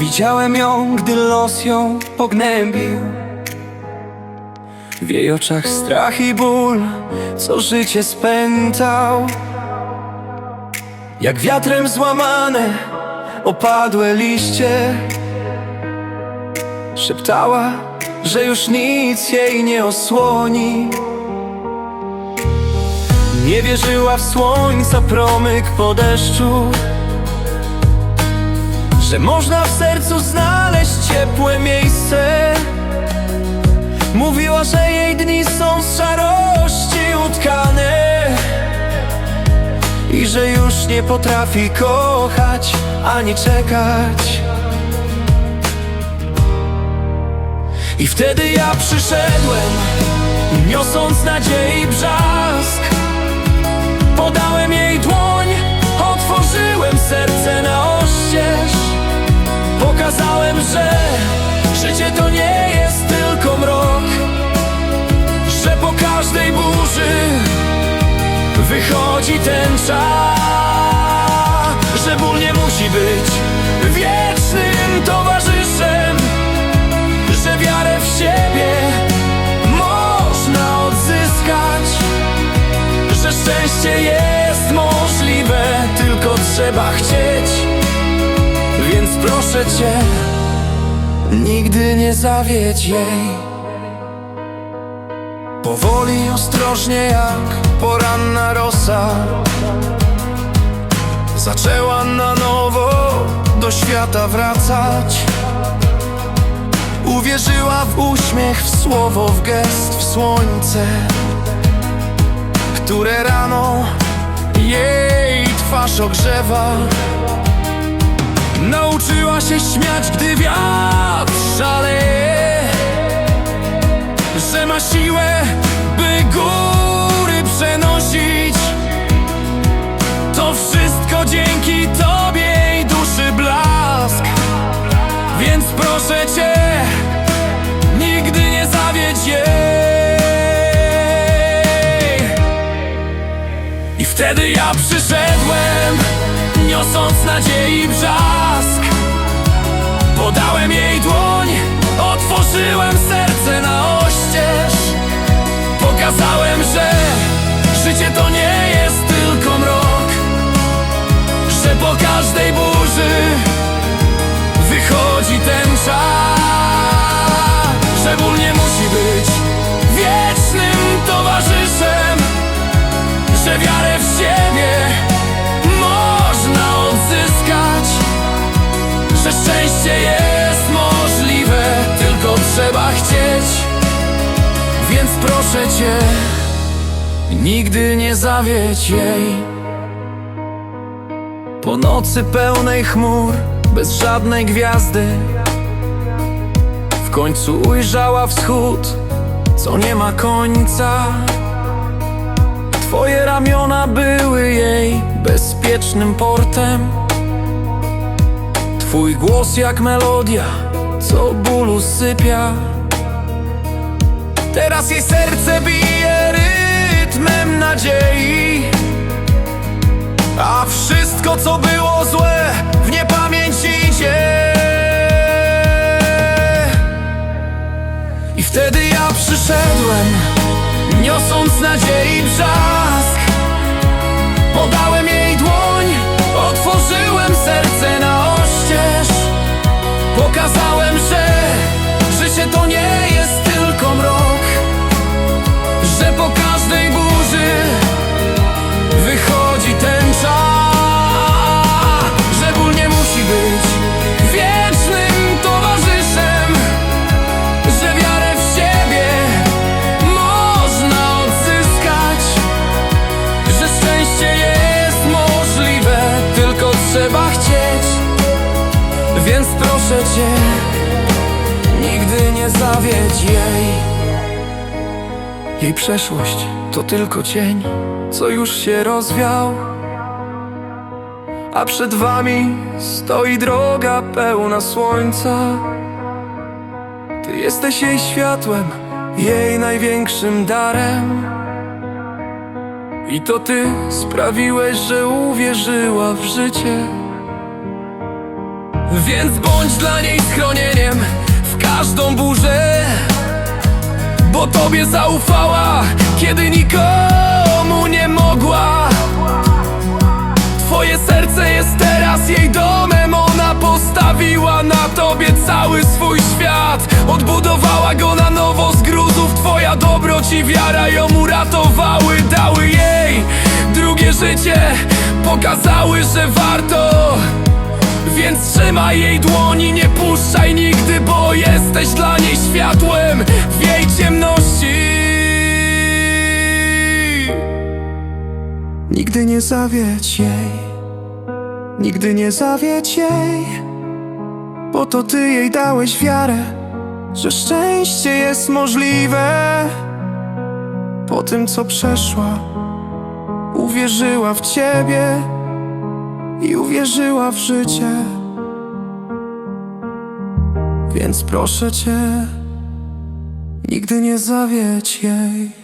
Widziałem ją, gdy los ją pognębił. W jej oczach strach i ból, co życie spętał. Jak wiatrem złamane, opadłe liście. Szeptała, że już nic jej nie osłoni. Nie wierzyła w słońca promyk po deszczu Że można w sercu znaleźć ciepłe miejsce. Mówiła, że jej dni są z szarości utkane I że już nie potrafi kochać ani czekać. I wtedy ja przyszedłem, niosąc nadziei brzask. Podałem jej dłoń, wychodzi ten czas Że ból nie musi być wiecznym towarzyszem Że wiarę w siebie można odzyskać że szczęście jest możliwe, tylko trzeba chcieć. Więc proszę cię, nigdy nie zawiedź jej. Powoli, ostrożnie, jak poranna rosa, zaczęła na nowo do świata wracać. Uwierzyła w uśmiech, w słowo, w gest, w słońce które rano jej twarz ogrzewa. Nauczyła się śmiać, gdy wiatr szaleje, że ma siłę, proszę Cię, nigdy nie zawiedź jej. I wtedy ja przyszedłem, niosąc nadziei brzask Podałem jej dłoń, otworzyłem serce na oścież Pokazałem, że życie to nie jest tylko mrok Że po każdej burzy proszę cię, nigdy nie zawiedź jej. Po nocy pełnej chmur, bez żadnej gwiazdy, w końcu ujrzała wschód, co nie ma końca. Twoje ramiona były jej bezpiecznym portem Twój głos jak melodia, co bólu sypia Teraz jej serce bije rytmem nadziei. A wszystko co było złe w niepamięć idzie. I wtedy ja przyszedłem Niosąc nadziei brzask Więc proszę Cię Nigdy nie zawiedź jej Jej przeszłość to tylko cień Co już się rozwiał A przed Wami stoi droga pełna słońca Ty jesteś jej światłem, jej największym darem. I to ty sprawiłeś, że uwierzyła w życie. Więc bądź dla niej schronieniem w każdą burzę Bo tobie zaufała, kiedy nikomu nie mogła. Twoje serce jest teraz jej domem Ona postawiła na tobie cały swój świat. Odbudowała go na nowo z gruzów Twoja dobroć i wiara ją uratowały Dały jej drugie życie. Pokazały, że warto Więc trzymaj jej dłoni, nie puszczaj nigdy Bo jesteś dla niej światłem w jej ciemności. Nigdy nie zawiedź jej Nigdy nie zawiedź jej Bo to ty jej dałeś wiarę Że szczęście jest możliwe. Po tym co przeszła Uwierzyła w ciebie I uwierzyła w życie. Więc proszę cię Nigdy nie zawiedź jej